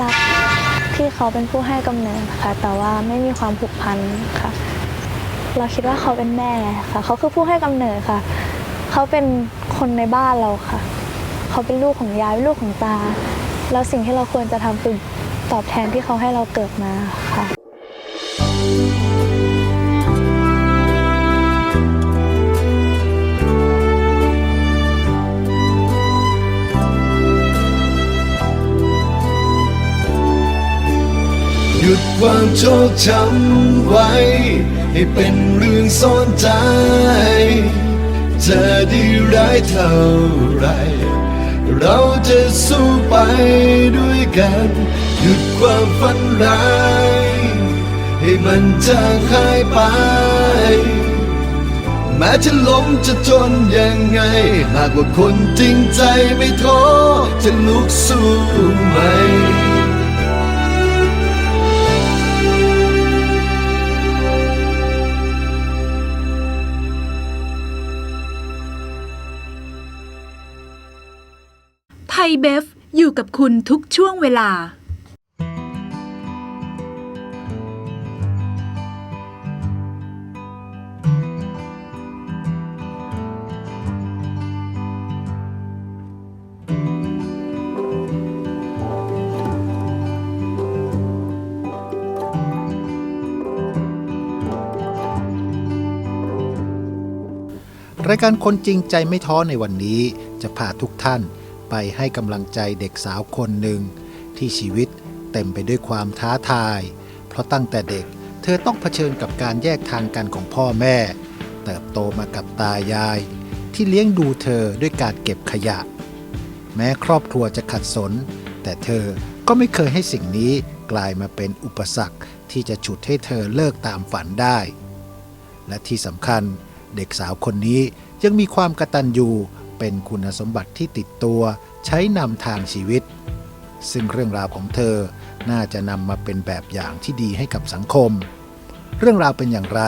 รักที่เขาเป็นผู้ให้กำเนิดค่ะ แต่ว่าไม่มีความผูกพันค่ะ เราคิดว่าเขาเป็นแม่ค่ะ เขาคือผู้ให้กำเนิดค่ะ เขาเป็นคนในบ้านเราค่ะ เขาเป็นลูกของยายเป็นลูกของตา แล้วสิ่งที่เราควรจะทำคือตอบแทนที่เขาให้เราเกิดมาค่ะ ยุดความโชคช้ำไว้ ให้เป็นเรื่องซ่อนใจจะดีร้ายเท่าไร เราจะสู้ไปด้วยกัน หยุดความฝันร้าย ให้มันจางหายไป แม้จะล้มจะจนยังไง หากว่าคนจริงใจไม่ท้อจะลุกสู้ไหม ยเบฟ อยู่กับคุณทุกช่วงเวลา รายการคนจริงใจไม่ท้อในวันนี้จะพาทุกท่าน ไปให้กำลังใจเด็กสาวคนหนึ่ง ที่ชีวิตเต็มไปด้วยความท้าทาย เพราะตั้งแต่เด็กเธอต้องเผชิญกับการแยกทางกันของพ่อแม่ เติบโตมากับตายาย ที่เลี้ยงดูเธอด้วยการเก็บขยะ แม้ครอบครัวจะขัดสน แต่เธอก็ไม่เคยให้สิ่งนี้กลายมาเป็นอุปสรรคที่จะฉุดให้เธอเลิกตามฝันได้ และที่สำคัญเด็กสาวคนนี้ยังมีความกระตัญญู เป็นคุณสมบัติที่ติดตัวใช้นำทางชีวิต ซึ่งเรื่องราวของเธอน่าจะนำมาเป็นแบบอย่างที่ดีให้กับสังคม เรื่องราวเป็นอย่างไร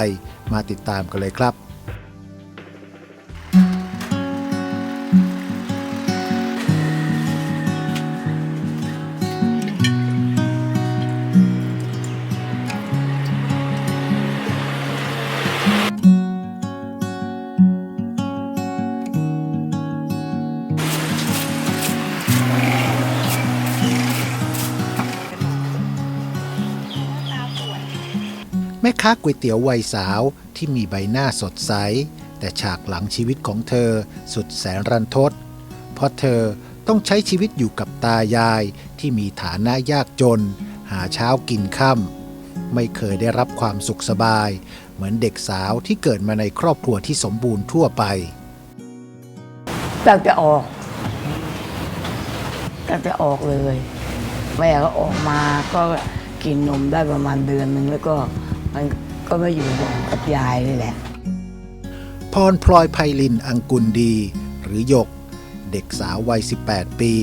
มาติดตามกันเลยครับ แม่ค้าก๋วยเตี๋ยววัยสาวที่มีใบหน้าสดใส แต่ฉากหลังชีวิตของเธอสุดแสนรันทด เพราะเธอต้องใช้ชีวิตอยู่กับตายายที่มีฐานะยากจน หาเช้ากินค่ำไม่เคยได้รับความสุขสบาย เหมือนเด็กสาวที่เกิดมาในครอบครัวที่สมบูรณ์ทั่วไปตั้งแต่ออกตั้งแต่ออกเลย แม่ก็ออกมาก็กินนมได้ประมาณเดือนหนึ่งแล้วก็ มันก็มาอยู่กับยายนี่แหละ พรพลอยไพลินอังกุลดี หรือหยก เด็กสาววัย 18 ปี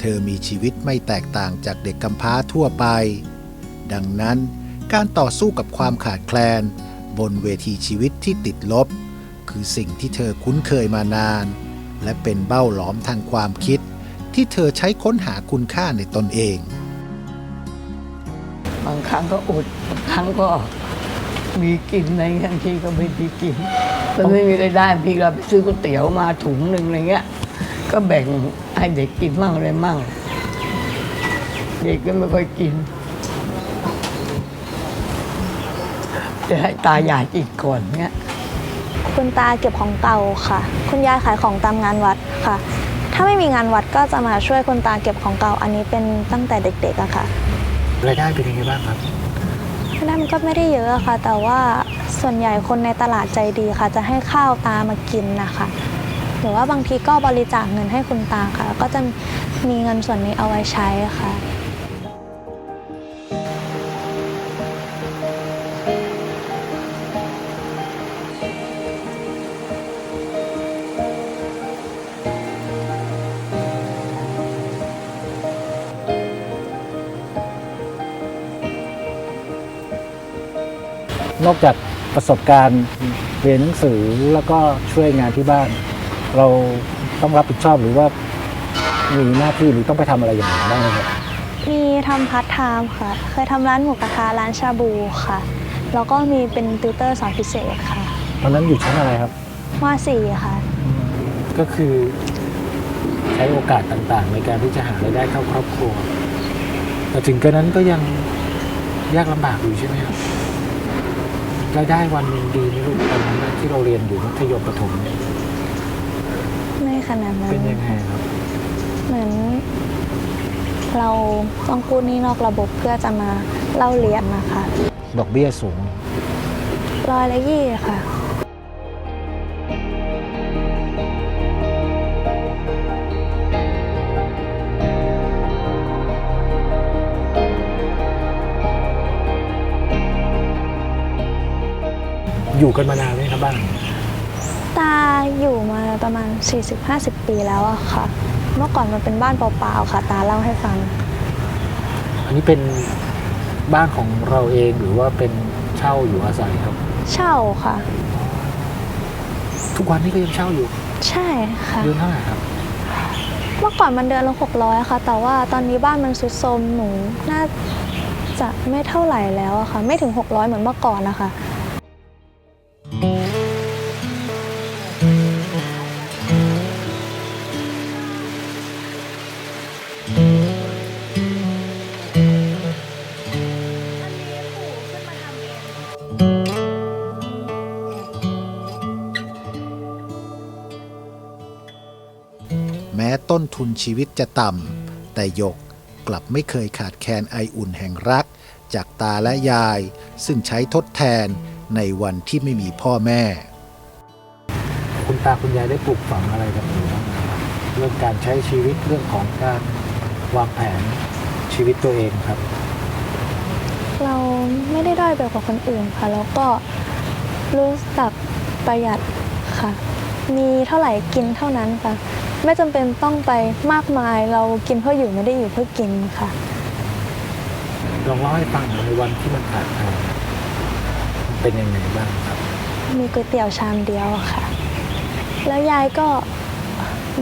เธอมีชีวิตไม่แตกต่างจากเด็กกำพร้าทั่วไป ดังนั้นการต่อสู้กับความขาดแคลน บนเวทีชีวิตที่ติดลบ คือสิ่งที่เธอคุ้นเคยมานาน และเป็นเบ้าหลอมทางความคิด ที่เธอใช้ค้นหาคุณค่าในตนเอง บางครั้งก็อดบางครั้งก็มีกินอะไรบางทีก็ไม่มีกินแล้วไม่มีรายได้พี่ก็ไปซื้อก๋วยเตี๋ยวมาถุงหนึ่งอะไรเงี้ย ก็แบ่งให้เด็กกินมั่งอะไรมั่ง เด็กก็ไม่ค่อยกินจะให้ตายายกินก่อนเนี้ยคุณตาเก็บของเก่าค่ะ คุณยายขายของตามงานวัดค่ะ ถ้าไม่มีงานวัดก็จะมาช่วยคุณตาเก็บของเก่า อันนี้เป็นตั้งแต่เด็กๆอะค่ะ รายได้เป็นยังไงบ้างครับ รายได้มันก็ไม่ได้เยอะอะค่ะ แต่ว่าส่วนใหญ่คนในตลาดใจดีค่ะ จะให้ข้าวตามากินนะคะหรือว่าบางทีก็บริจาคเงินให้คุณตาค่ะ ก็จะมีเงินส่วนนี้เอาไว้ใช้ค่ะ นอกจากประสบการณ์เรียนหนังสือแล้วก็ช่วยงานที่บ้าน เราต้องรับผิดชอบหรือว่ามีหน้าที่หรือต้องไปทำอะไรอย่างไรบ้างไหมครับมีทำพาร์ทไทม์ค่ะ เคยทำร้านหมูกระทะร้านชาบูค่ะ แล้วก็มีเป็นติวเตอร์สอนพิเศษค่ะตอนนั้นอยู่ชั้นอะไรครับมสี่ค่ะ ก็คือ ใช้โอกาสต่างๆ ในการที่จะหารายได้เข้าครอบครัว แต่ถึงกระนั้นก็ยังยากลำบากอยู่ใช่ไหมครับ รายได้วันหนึ่งดีไหมลูกตอนนั้นที่เราเรียนอยู่มัธยมประถมเนี่ยไม่ขนาดนั้นเป็นยังไงครับ เหมือน เราต้องกู้หนี้นอกระบบเพื่อจะมาเล่าเรียนนะคะ ดอกเบี้ยสูงร้อยละยี่ค่ะ อยู่กันมานานไหมครับบ้านตาอยู่มาประมาณ 40-50 ปีแล้วอะค่ะ เมื่อก่อนมันเป็นบ้านเปล่าๆค่ะ ตาเล่าให้ฟัง อันนี้เป็นบ้านของเราเองหรือว่าเป็นเช่าอยู่อาศัยครับ เช่าค่ะ ทุกวันนี้ก็ยังเช่าอยู่ใช่ค่ะ เดือนเท่าไหร่ครับ เมื่อก่อนมันเดือนละ600ค่ะ แต่ว่าตอนนี้บ้านมันสุดโทรมหนูน่าจะไม่เท่าไหร่แล้วอะค่ะ ไม่ถึง 600 เหมือนเมื่อก่อนนะคะ ทุนชีวิตจะต่ำ แต่หยกกลับไม่เคยขาดแคลนไออุ่นแห่งรัก จากตาและยาย ซึ่งใช้ทดแทนในวันที่ไม่มีพ่อแม่ คุณตาคุณยายได้ปลูกฝังอะไรกับหนูบ้างครับเรื่องการใช้ชีวิตเรื่องของการวางแผนชีวิตตัวเองครับ เราไม่ได้ด้อยไปกว่าคนอื่นค่ะ แล้วก็รู้จักประหยัดค่ะ มีเท่าไหร่กินเท่านั้นค่ะ ไม่จำเป็นต้องไปมากมายเรากินเพื่ออยู่ไม่ได้อยู่เพื่อกินค่ะลองเล่าให้ฟังหน่อยในวันที่มันขาดแคลนมันเป็นยังไงบ้างครับ มีก๋วยเตี๋ยวชามเดียวค่ะ แล้วยายก็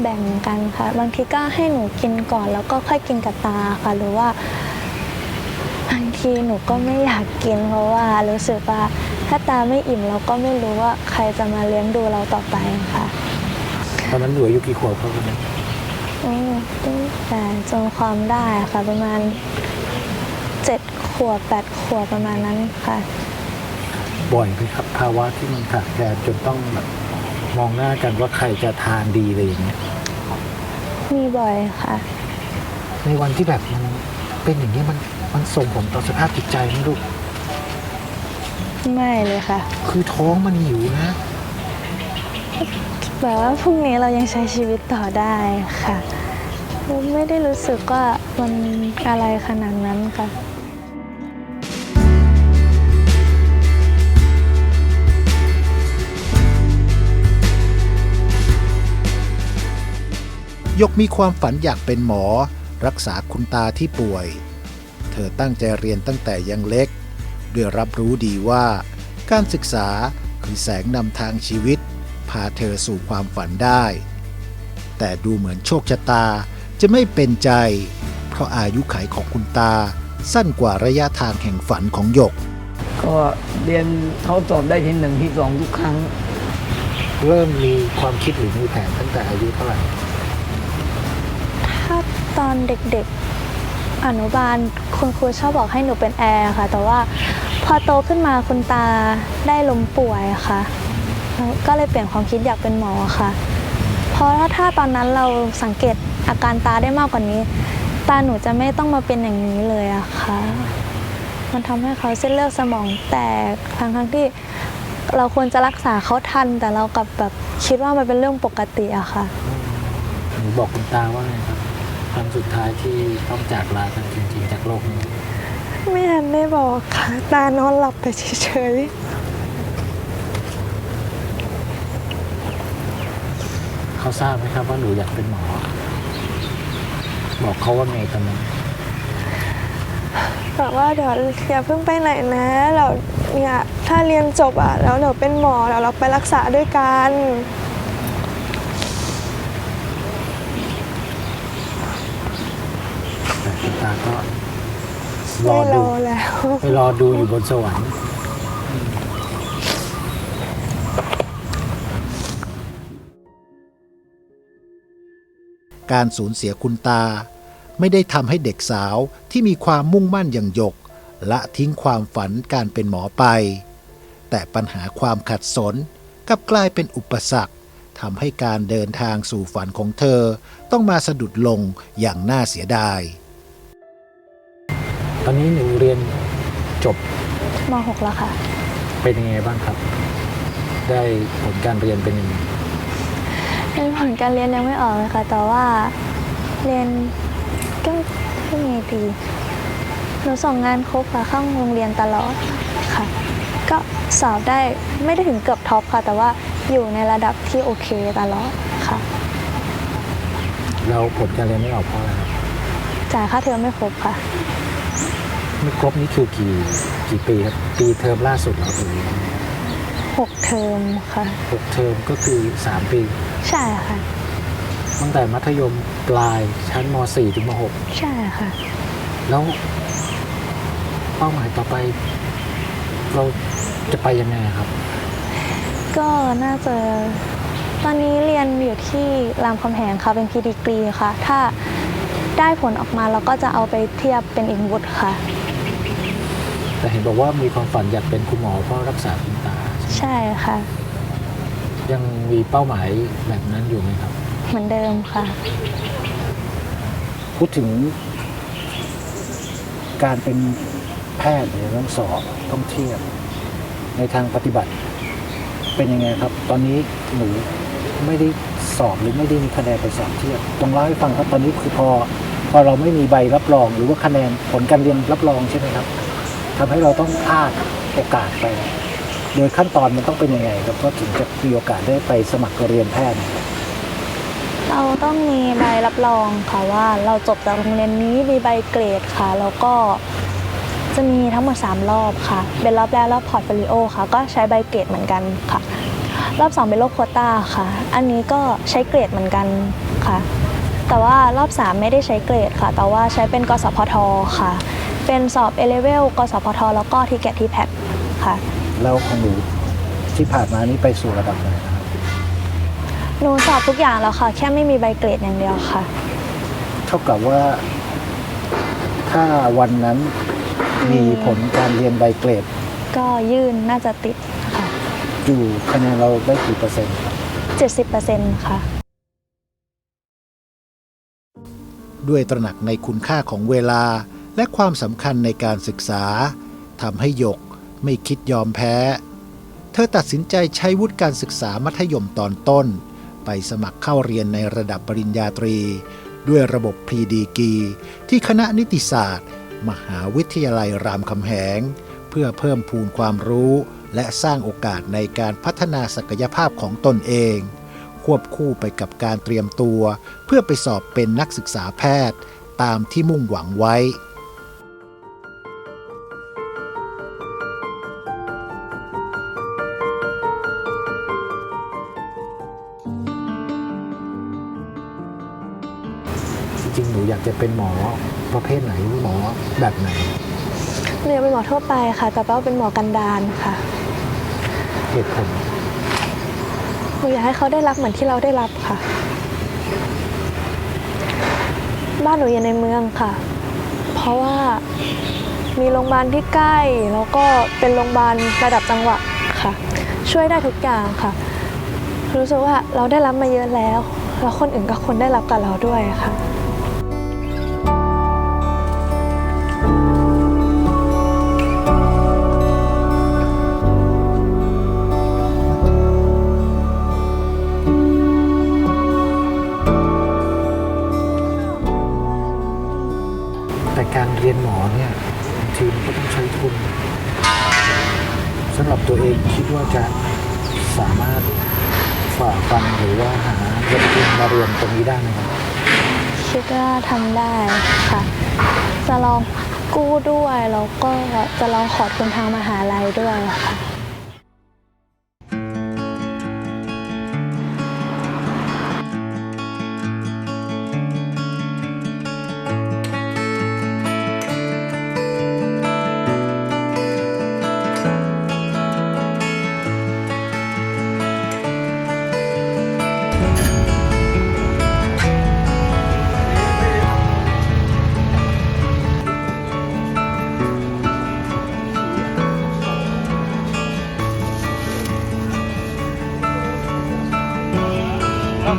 แบ่งกันค่ะ บางทีก็ให้หนูกินก่อน แล้วก็ค่อยกินกับตาค่ะหรือว่าบางทีหนูก็ไม่อยากกินเพราะว่ารู้สึกว่าถ้าตาไม่อิ่มเราก็ไม่รู้ว่าใครจะมาเลี้ยงดูเราต่อไปค่ะ ตอนนั้นหนูอายุกี่ขวบครับวันนั้นอืมตั้งแต่จำความได้ค่ะ ประมาณเจ็ดขวบแปดขวบประมาณนั้นค่ะ บ่อยไหมครับ ภาวะที่มันขาดแคลนจนต้องแบบมองหน้ากันว่าใครจะทานดีอะไรอย่างเงี้ยมีบ่อยค่ะ ในวันที่แบบมันเป็นอย่างนี้ยมันมันส่งผลต่อสภาพจิตใจไหมลูก ไม่เลยค่ะ คือท้องมันหิวนะ แบบว่าพรุ่งนี้เรายังใช้ชีวิตต่อได้ค่ะ ไม่ได้รู้สึกว่ามันอะไรขนาดนั้นค่ะยกมีความฝันอยากเป็นหมอ รักษาคุณตาที่ป่วย เธอตั้งใจเรียนตั้งแต่ยังเล็ก ด้วยรับรู้ดีว่า การศึกษาคือแสงนำทางชีวิต พาเธอสู่ความฝันได้ แต่ดูเหมือนโชคชะตาจะไม่เป็นใจ เพราะอายุขัยของคุณตาสั้นกว่าระยะทางแห่งฝันของหยก ก็เรียนเขาสอบได้ที่หนึ่งที่สองทุกครั้ง เริ่มมีความคิดหรือมีแผนตั้งแต่อายุเท่าไหร่ ถ้าตอนเด็กๆ อนุบาลคุณครูชอบบอกให้หนูเป็นแอร์ค่ะ แต่ว่าพอโตขึ้นมาคุณตาได้ล้มป่วยค่ะแล้ว ก็เลยเปลี่ยนความคิดอยากเป็นหมอค่ะ เพราะถ้าตอนนั้นเราสังเกตอาการตาได้มากกว่านี้ ตาหนูจะไม่ต้องมาเป็นอย่างนี้เลยอะค่ะ มันทำให้เขาเส้นเลือดสมองแตกทั้งทั้งๆที่เราควรจะรักษาเขาทัน แต่เรากลับแบบคิดว่ามันเป็นเรื่องปกติอะค่ะหนูบอกคุณตาว่าไงครับครั้งสุดท้ายที่ต้องจากลากันจริงๆจากโลกนี้ ไม่ทันได้บอกค่ะตานอนหลับไปเฉย เขาทราบไหมครับว่าหนูอยากเป็นหมอ บอกเขาว่าไงตอนนั้นๆบอกว่าเดี๋ยวอย่าเพิ่งไปไหนนะเราเนี่ยถ้าเรียนจบอะแล้วเดี๋ยวเป็นหมอแล้วเราไปรักษาด้วยกันแต่คุณตาก็รอไม่รดูอแล้ว ไปรอดูอยู่บนสวรรค์ การสูญเสียคุณตา ไม่ได้ทำให้เด็กสาวที่มีความมุ่งมั่นอย่างหยก ละทิ้งความฝันการเป็นหมอไป แต่ปัญหาความขัดสนกลับกลายเป็นอุปสรรคทำให้การเดินทางสู่ฝันของเธอต้องมาสะดุดลงอย่างน่าเสียดาย ตอนนี้หนูเรียนจบม .6 แล้วค่ะ เป็นยังไงบ้างครับ ได้ผลการเรียนเป็นยังไง เป็นผลการเรียนยังไม่ออกเลยค่ะ แต่ว่าเรียนก็ที่ไงดีหนูส่งงานครบค่ะเข้าโรงเรียนตลอดค่ะ ก็สอบได้ไม่ได้ถึงเกือบท็อปค่ะ แต่ว่าอยู่ในระดับที่โอเคตลอดค่ะ เราผลการเรียนไม่ออกเพราะอะไรครับจ่ายค่าเทอมไม่ครบค่ะ ไม่ครบนี่คือกี่กี่ปีครับปีเทอมล่าสุดเหรอหรือ6เทอมค่ะ หกเทอมก็คือ3ปี ใช่ค่ะ ตั้งแต่มัธยมปลายชั้นม .4 ถึงม ใช่ค่ะ .6 แล้วเป้าหมายต่อไป เราจะไปยังไงครับ ก็น่าจะตอนนี้เรียนอยู่ที่รามคำแหงค่ะเป็นพีดีกรีค่ะ ถ้าได้ผลออกมาเราก็จะเอาไปเทียบเป็นอีกวุฒิค่ะ แต่เห็นบอกว่ามีความฝันอยากเป็นคุณหมอเพราะรักษาคุณตาใช่ค่ะ ยังมีเป้าหมายแบบนั้นอยู่ไหมครับ เหมือนเดิมค่ะ พูดถึง การเป็นแพทย์เนี่ยต้องสอบต้องเทียบ ในทางปฏิบัติ เป็นยังไงครับ ตอนนี้หนูไม่ได้สอบหรือไม่ได้มีคะแนนไปสอบเทียบต้องเล่าให้ฟังครับตอนนี้คือพอพอเราไม่มีใบรับรอง หรือว่าคะแนนผลการเรียนรับรองใช่ไหมครับทำให้เราต้องพลาดโอกาสไป โดยขั้นตอนมันต้องเป็นยังไงครับก็ถึงจะมีโอกาสได้ไปสมัครเรียนแพทย์เราต้องมีใบรับรองค่ะว่าเราจบจากโรงเรียนนี้มีใบเกรดค่ะ แล้วก็จะมีทั้งหมด 3 รอบค่ะ เป็นรอบแรกรอบพอร์ตโฟลิโอค่ะ ก็ใช้ใบเกรดเหมือนกันค่ะ รอบ 2 เป็นรอบโควต้าค่ะ อันนี้ก็ใช้เกรดเหมือนกันค่ะ แต่ว่ารอบ 3 ไม่ได้ใช้เกรดค่ะ แต่ว่าใช้เป็นกสพทค่ะ เป็นสอบเอเลเวลกสพทแล้วก็ทีเกตทีแพทค่ะ แล้วของหนูที่ผ่านมานี้ไปสู่ระดับไหนครับหนูสอบทุกอย่างแล้วค่ะ แค่ไม่มีใบเกรดอย่างเดียวค่ะ เท่ากับว่า ถ้าวันนั้นมีผลการเรียนใบเกรด ก็ยื่นน่าจะติดค่ะอยู่คะแนนเราได้กี่เปอร์เซ็นต์ครับ70%ค่ะ ด้วยตระหนักในคุณค่าของเวลาและความสำคัญในการศึกษาทำให้หยก ไม่คิดยอมแพ้ เธอตัดสินใจใช้วุฒิการศึกษามัธยมตอนต้น ไปสมัครเข้าเรียนในระดับปริญญาตรี ด้วยระบบพรีดีกีที่คณะนิติศาสตร์ มหาวิทยาลัยรามคำแหง เพื่อเพิ่มพูนความรู้และสร้างโอกาสในการพัฒนาศักยภาพของตนเอง ควบคู่ไปกับการเตรียมตัว เพื่อไปสอบเป็นนักศึกษาแพทย์ ตามที่มุ่งหวังไว้ จะเป็นหมอประเภทไหนหมอแบบไหนเรียนเป็นหมอทั่วไปค่ะ แต่ว่าเป็นหมอกันดารค่ะเหตุผลหนูอยากให้เขาได้รับเหมือนที่เราได้รับค่ะ บ้านหนูอยู่ในเมืองค่ะ เพราะว่ามีโรงพยาบาลที่ใกล้ แล้วก็เป็นโรงพยาบาลระดับจังหวัดค่ะ ช่วยได้ทุกอย่างค่ะ รู้สึกว่าเราได้รับมาเยอะแล้ว แล้วคนอื่นก็ควรได้รับกับเราด้วยค่ะ เรียนหมอเนี่ยทีมก็ต้องใช้ทุนสำหรับตัวเองคิดว่าจะสามารถฝ่าฟันหรือว่าหาเงินทุนมาเรียนตรงนี้ได้ไหมครับคิดว่าทำได้ค่ะ จะลองกู้ด้วยแล้วก็จะลองขอทุนทางมหาลัยด้วยค่ะ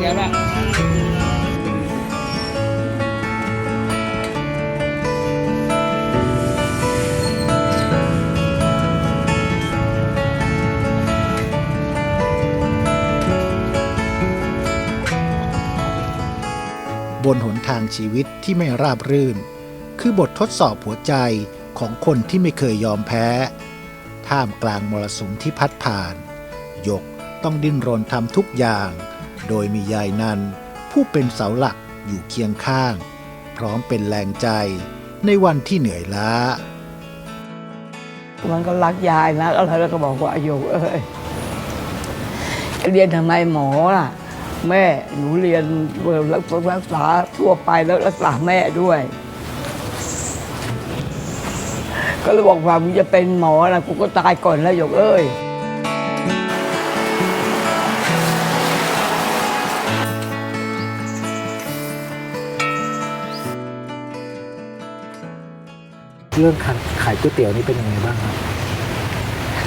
กันอะบนหนทางชีวิตที่ไม่ราบรื่น คือบททดสอบหัวใจของคนที่ไม่เคยยอมแพ้ ท่ามกลางมรสุมที่พัดผ่าน ยกต้องดิ้นรนทำทุกอย่าง โดยมียายนันผู้เป็นเสาหลักอยู่เคียงข้าง พร้อมเป็นแรงใจในวันที่เหนื่อยล้า มันก็รักยายนะอะไรแล้วก็บอกว่าอายุเอ้ยเรียนทำไมหมอล่ะ แม่หนูเรียนรักรักษาทั่วไปแล้วรักษาแม่ด้วย ก็เลยบอกว่ามึงจะเป็นหมอนะกูก็ตายก่อนแล้วหยกเอ้ย เรื่องขายขายก๋วยเตี๋ยวนี่เป็นยังไงบ้างครับ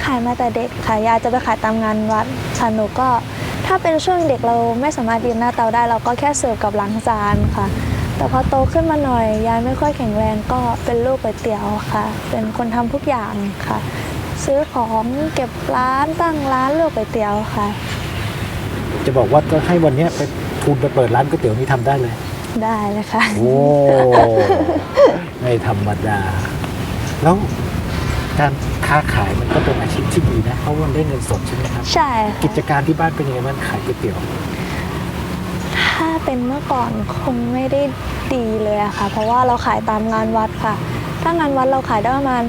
ขายมาแต่เด็กค่ะยายจะไปขายตามงานวัดค่ะหนูก็ ถ้าเป็นช่วงเด็กเราไม่สามารถยืนหน้าเตาได้ เราก็แค่เสิร์ฟกับล้างจานค่ะ แต่พอโตขึ้นมาหน่อยยายไม่ค่อยแข็งแรงก็เป็นลูกก๋วยเตี๋ยวค่ะ เป็นคนทำทุกอย่างค่ะ ซื้อของเก็บร้านตั้งร้านลูกก๋วยเตี๋ยวค่ะ จะบอกว่าจะให้วันเนี้ยไปทุนไปเปิดร้านก๋วยเตี๋ยวนี่ทำได้เลย ได้เลยค่ะ โอ้ ไม่ธรรมดา แล้วการค้าขายมันก็เป็นอาชีพที่ดีนะเพราะว่ามันได้เงินสดใช่ไหมครับ ใช่ค่ะกิจการที่บ้านเป็นยังไงบ้างขายก๋วยเตี๋ยว ถ้าเป็นเมื่อก่อนคงไม่ได้ดีเลยอะค่ะ เพราะว่าเราขายตามงานวัดค่ะ ถ้างานวัดเราขายได้ประมาณ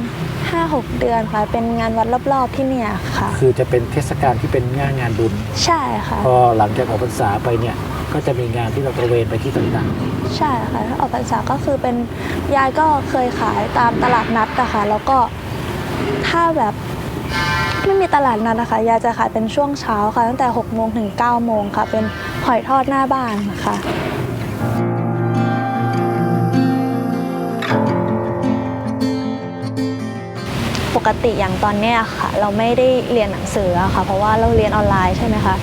5-6 เดือนค่ะ เป็นงานวัดรอบๆที่เนี่ยค่ะ คือจะเป็นเทศกาลที่เป็นงานงานบุญ ใช่ค่ะ พอหลังจากออกพรรษาไปเนี่ย ก็จะมีงานที่เราตระเวนไปที่ต่างใช่ค่ะถ้าออกพรรษาก็คือเป็นยายก็เคยขายตามตลาดนัดอะค่ะแล้วก็ถ้าแบบไม่มีตลาดนัดนะคะยายจะขายเป็นช่วงเช้าค่ะ ตั้งแต่6โมงถึง9โมงค่ะ เป็นหอยทอดหน้าบ้านค่ะปกติอย่างตอนเนี้ยค่ะ เราไม่ได้เรียนหนังสืออะค่ะ เพราะว่าเราเรียนออนไลน์ใช่ไหมคะ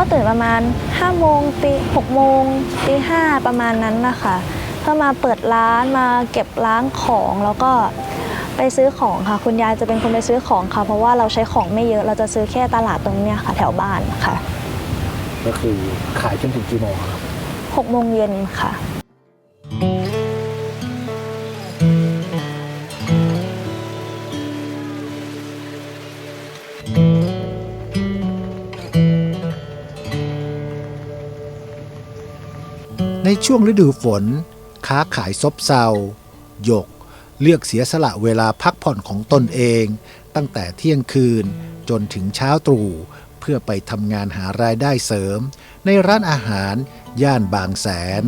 ก็ตื่นประมาณ5โมงตี6โมงตีห้าประมาณนั้นนะคะเพื่อมาเปิดร้านมาเก็บล้างของแล้วก็ไปซื้อของค่ะ คุณยายจะเป็นคนไปซื้อของค่ะ เพราะว่าเราใช้ของไม่เยอะเราจะซื้อแค่ตลาดตรงเนี้ยค่ะ แถวบ้านค่ะๆก็คือขายจนถึงกี่โมงครับ 6 โมงเย็นค่ะ ในช่วงฤดูฝน ค้าขายซบเซาหยก เลือกเสียสละเวลาพักผ่อนของตนเอง ตั้งแต่เที่ยงคืนจนถึงเช้าตรู่เพื่อไปทำงานหารายได้เสริม ในร้านอาหารย่านบางแสน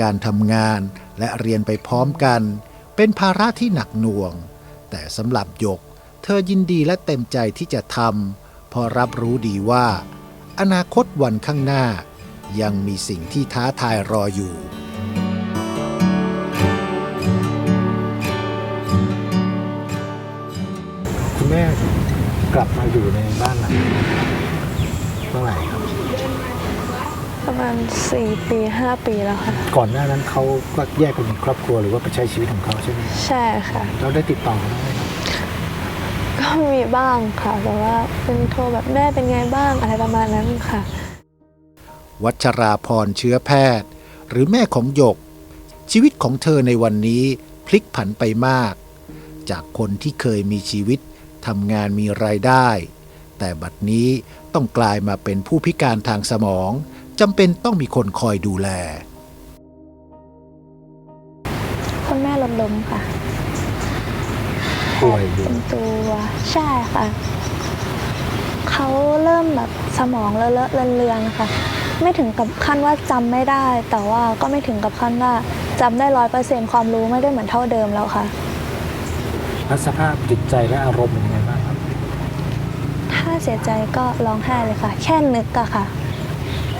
การทำงานและเรียนไปพร้อมกัน เป็นภาระที่หนักหน่วง แต่สำหรับหยก เธอยินดีและเต็มใจที่จะทำเพราะรับรู้ดีว่า อนาคตวันข้างหน้า ยังมีสิ่งที่ท้าทายรออยู่คุณแม่กลับมาอยู่ในบ้านหลังนี้เมื่อไหร่ครับป ณ 4 ปี 5 ปีแล้วค่ะ ก่อนหน้านั้นเขาก็แยกไปมีครอบครัวหรือว่าไปใช้ชีวิตของเขาใช่ไหมใช่ค่ะ เราได้ติดต่อกันไหมครับก็มีบ้างค่ะ แต่ว่าเป็นโทรแบบแม่เป็นไงบ้างอะไรประมาณนั้นค่ะ วัชราพรเชื้อแพทย์ หรือแม่ของหยก ชีวิตของเธอในวันนี้พลิกผันไปมาก จากคนที่เคยมีชีวิตทำงานมีรายได้ แต่บัดนี้ต้องกลายมาเป็นผู้พิการทางสมอง จำเป็นต้องมีคนคอยดูแล คุณแม่ลดล้มค่ะป่วยอยู่เป็นตัวใช่ค่ะ เขาเริ่มแบบสมองเลอะเลอะเลือนๆค่ะ ไม่ถึงกับขั้นว่าจำไม่ได้ แต่ว่าก็ไม่ถึงกับขั้นว่าจำได้ร้อยเปอร์เซ็นความรู้ไม่ได้เหมือนเท่าเดิมแล้วค่ะ แล้วสภาพจิตใจและอารมณ์เป็นยังไงบ้างครับ ถ้าเสียใจก็ร้องไห้เลยค่ะ แค่นึกอะค่ะ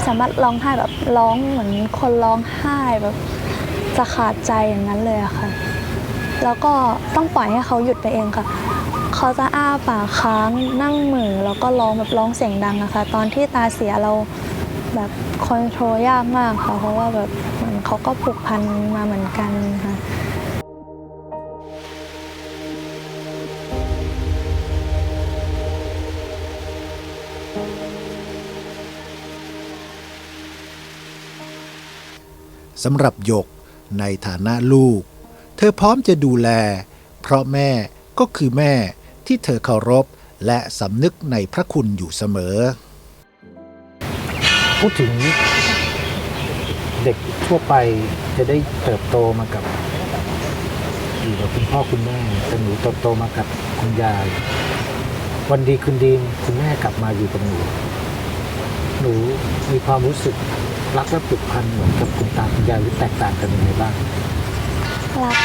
สามารถร้องไห้แบบร้องเหมือนคนร้องไห้แบบจะขาดใจอย่างนั้นเลยอะค่ะ แล้วก็ต้องปล่อยให้เขาหยุดไปเองค่ะ เขาจะอ้าปากค้างนั่งเหมือแล้วก็ร้องแบบร้องเสียงดังนะคะตอนที่ตาเสียเราแบบคอนโทรลยากมากค่ะ เพราะว่าแบบเหมือนเขาก็ผูกพันมาเหมือนกันค่ะ สำหรับหยกในฐานะลูก เธอพร้อมจะดูแล เพราะแม่ก็คือแม่ที่เธอเคารพและสำนึกในพระคุณอยู่เสมอ พูดถึงเด็กทั่วไปจะได้เติบโตมากับอยู่กับคุณพ่อคุณแม่แต่หนูเติบโตมากับคุณยาย วันดีคืนดีคุณแม่กลับมาอยู่กับหนู หนูมีความรู้สึก รักและผูกพันเหมือนกับคุณตาคุณยายหรือแตกต่างกันยังไงบ้าง รัก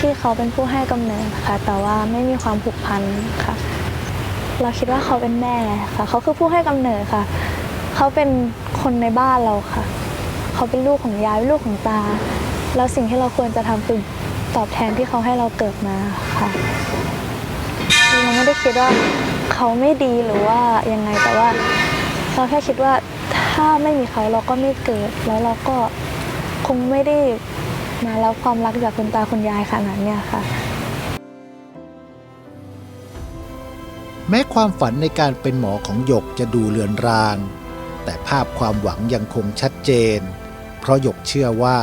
ที่เขาเป็นผู้ให้กำเนิดค่ะ แต่ว่าไม่มีความผูกพันค่ะ เราคิดว่าเขาเป็นแม่ค่ะ เขาคือผู้ให้กำเนิดค่ะ เขาเป็นคนในบ้านเราค่ะ เขาเป็นลูกของยายเป็นลูกของตา แล้วสิ่งที่เราควรจะทำคือตอบแทนที่เขาให้เราเกิดมาค่ะเราไม่ได้คิดว่าเขาไม่ดีหรือว่ายังไงแต่ว่า เราแค่คิดว่า ถ้าไม่มีเขาเราก็ไม่เกิด แล้วเราก็คงไม่ได้มารับความรักจากคุณตาคุณยายขนาดเนี้ยค่ะ แม้ความฝันในการเป็นหมอของหยกจะดูเลือนราง แต่ภาพความหวังยังคงชัดเจน เพราะหยกเชื่อว่า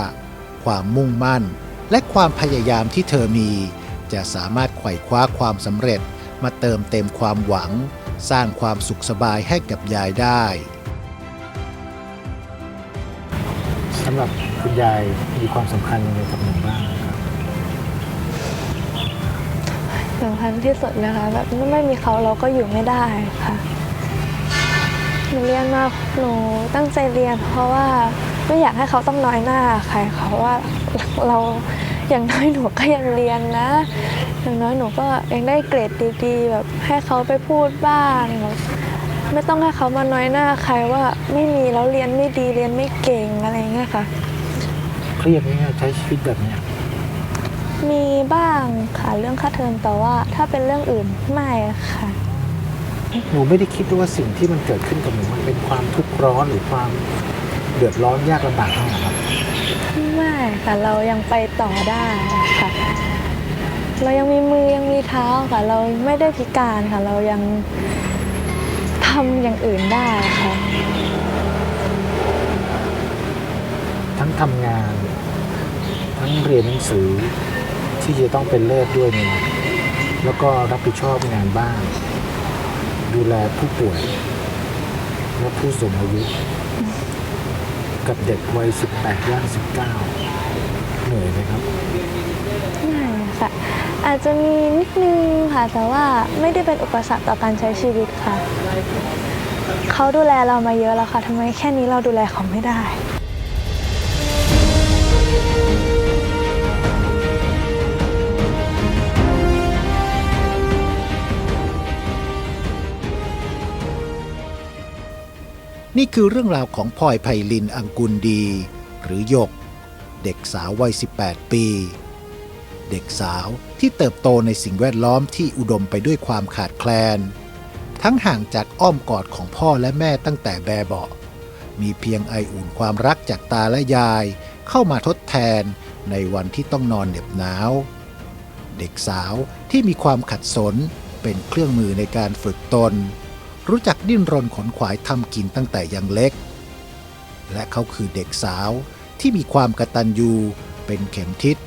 ความมุ่งมั่นและความพยายามที่เธอมี จะสามารถไขว่คว้าความสำเร็จมาเติมเต็มความหวัง สร้างความสุขสบายให้กับยายได้ สำหรับคุณยายมีความสำคัญยังไงกับหนูบ้างครับสำคัญที่สุดนะคะ แบบไม่มีเขาเราก็อยู่ไม่ได้ค่ะหนูเรียนมาหนูตั้งใจเรียน เพราะว่าไม่อยากให้เขาต้องน้อยหน้าใครเขาว่าเราอย่างน้อยหนูก็ยังเรียนนะ อย่างน้อยหนูก็ยังได้เกรดดีๆแบบให้เขาไปพูดบ้างแบบ ไม่ต้องให้เขามาน้อยหน้าใครว่าไม่มีแล้วเรียนไม่ดีเรียนไม่เก่งอะไรอย่างเงี้ยค่ะ เครียดไหมเนี่ยใช้ชีวิตแบบเนี้ยมีบ้างค่ะเรื่องค่าเทอมแต่ว่าถ้าเป็นเรื่องอื่นไม่ค่ะ หนูไม่ได้คิดว่าสิ่งที่มันเกิดขึ้นกับหนูมันเป็นความทุกข์ร้อนหรือความเดือดร้อนยากลำบากเท่าไหร่ครับไม่ค่ะเรายังไปต่อได้ค่ะ เรายังมีมือยังมีเท้าค่ะ เราไม่ได้พิการค่ะ เรายัง ทำอย่างอื่นได้ค่ะ ทั้งทำงาน ทั้งเรียนหนังสือที่จะต้องเป็นเลิศด้วยเนี่ยแล้วก็รับผิดชอบงานบ้าน ดูแลผู้ป่วย และผู้สูงอายุ กับเด็กวัย 18ย่าง19 เหนื่อยไหมครับ ไม่ค่ะ อาจจะมีนิดนึงค่ะ แต่ว่าไม่ได้เป็นอุปสรรคต่อการใช้ชีวิต ค่ะ เขาดูแลเรามาเยอะแล้วค่ะทำไมแค่นี้เราดูแลเขาไม่ได้ นี่คือเรื่องราวของพลอยไพลินอังกุลดี หรือหยก เด็กสาววัย 18 ปี เด็กสาวที่เติบโตในสิ่งแวดล้อมที่อุดมไปด้วยความขาดแคลน ทั้งห่างจากอ้อมกอดของพ่อและแม่ตั้งแต่แบเบาะมีเพียงไออุ่นความรักจากตาและยาย เข้ามาทดแทนในวันที่ต้องนอนเหน็บหนาว เด็กสาวที่มีความขัดสนเป็นเครื่องมือในการฝึกตน รู้จักดิ้นรนขนขวายทำกินตั้งแต่ยังเล็ก และเขาคือเด็กสาวที่มีความกระตัญญูเป็นเข็มทิศ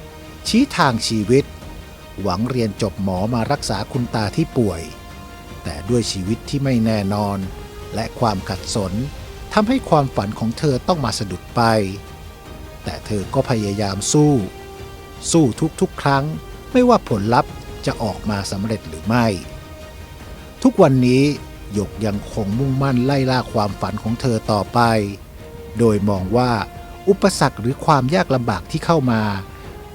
ชี้ทางชีวิต หวังเรียนจบหมอมารักษาคุณตาที่ป่วย แต่ด้วยชีวิตที่ไม่แน่นอน และความขัดสนทำให้ความฝันของเธอต้องมาสะดุดไป แต่เธอก็พยายามสู้ สู้ทุกๆ ครั้ง ไม่ว่าผลลัพธ์จะออกมาสำเร็จหรือไม่ ทุกวันนี้หยกยังคงมุ่งมั่นไล่ล่าความฝันของเธอต่อไป โดยมองว่าอุปสรรคหรือความยากลำบากที่เข้ามา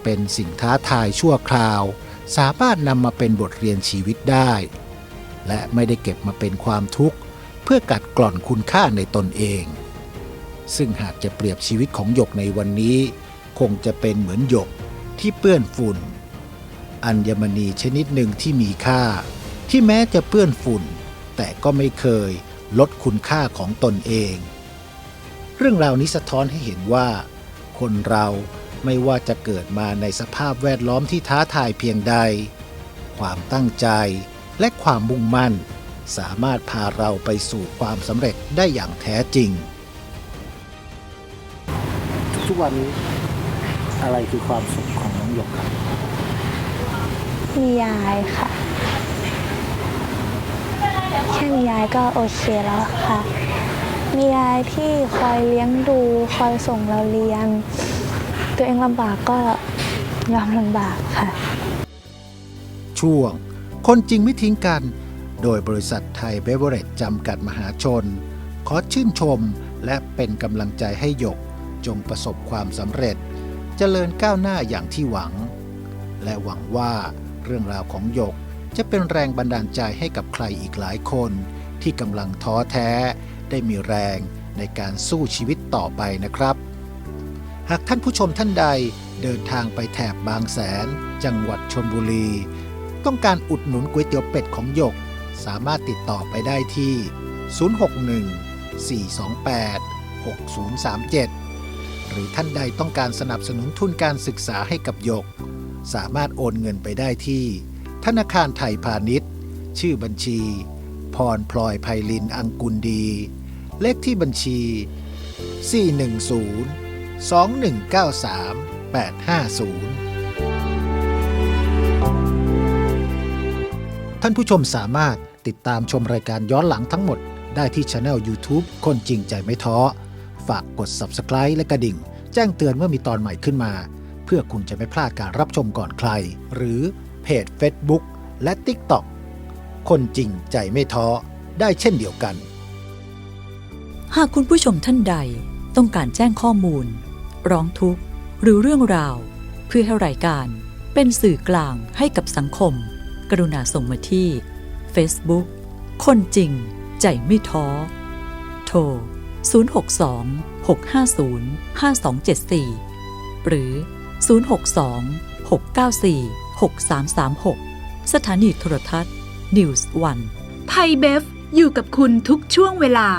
เป็นสิ่งท้าทายชั่วคราว สามารถนำมาเป็นบทเรียนชีวิตได้ และไม่ได้เก็บมาเป็นความทุกข์ เพื่อกัดกร่อนคุณค่าในตนเอง ซึ่งหากจะเปรียบชีวิตของหยกในวันนี้ คงจะเป็นเหมือนหยกที่เปื้อนฝุ่น อัญมณีชนิดหนึ่งที่มีค่า ที่แม้จะเปื้อนฝุ่น แต่ก็ไม่เคยลดคุณค่าของตนเอง เรื่องราวนี้สะท้อนให้เห็นว่า คนเราไม่ว่าจะเกิดมาในสภาพแวดล้อมที่ท้าทายเพียงใด ความตั้งใจ และความมุ่งมั่น สามารถพาเราไปสู่ความสำเร็จได้อย่างแท้จริง ทุกๆวันนี้อะไรคือความสุขของน้องหยกครับมียายค่ะ แค่มียายก็โอเคแล้วค่ะ มียายที่คอยเลี้ยงดู คอยส่งเราเรียน ตัวเองลำบากก็ยอมลำบากค่ะ ช่วง คนจริงไม่ทิ้งกัน โดยบริษัทไทยเบเวอร์เรจจำกัดมหาชน ขอชื่นชมและเป็นกำลังใจให้หยกจงประสบความสำเร็จเจริญก้าวหน้าอย่างที่หวัง และหวังว่าเรื่องราวของหยกจะเป็นแรงบันดาลใจให้กับใครอีกหลายคน ที่กำลังท้อแท้ ได้มีแรงในการสู้ชีวิตต่อไปนะครับ หากท่านผู้ชมท่านใดเดินทางไปแถบบางแสน จังหวัดชนบุรี ต้องการอุดหนุนก๋วยเตี๋ยวเป็ดของหยก สามารถติดต่อไปได้ที่ 061 428 6037 หรือท่านใดต้องการสนับสนุนทุนการศึกษาให้กับหยก สามารถโอนเงินไปได้ที่ ธนาคารไทยพาณิชย์ ชื่อบัญชี พรพลอยไพลินอังกุลดี เลขที่บัญชี 410 2193 850 ท่านผู้ชมสามารถติดตามชมรายการย้อนหลังทั้งหมด ได้ที่ช anel YouTube คนจริงใจไม่ท้อ ฝากกด Subscribe และกระดิ่ง แจ้งเตือนเมื่อมีตอนใหม่ขึ้นมา เพื่อคุณจะไม่พลาดการรับชมก่อนใคร หรือเพจ Facebook และ TikTok คนจริงใจไม่ท้อ ได้เช่นเดียวกัน หากคุณผู้ชมท่านใดต้องการแจ้งข้อมูล ร้องทุกข์ หรือเรื่องราว เพื่อให้รายการเป็นสื่อกลางให้กับสังคม กรุณาส่งมาที่ Facebook คนจริง ใจไม่ท้อ โทร 062 650 5274 หรือ 062 694 6336 สถานีโทรทัศน์ News One ไทยเบฟอยู่กับคุณทุกช่วงเวลา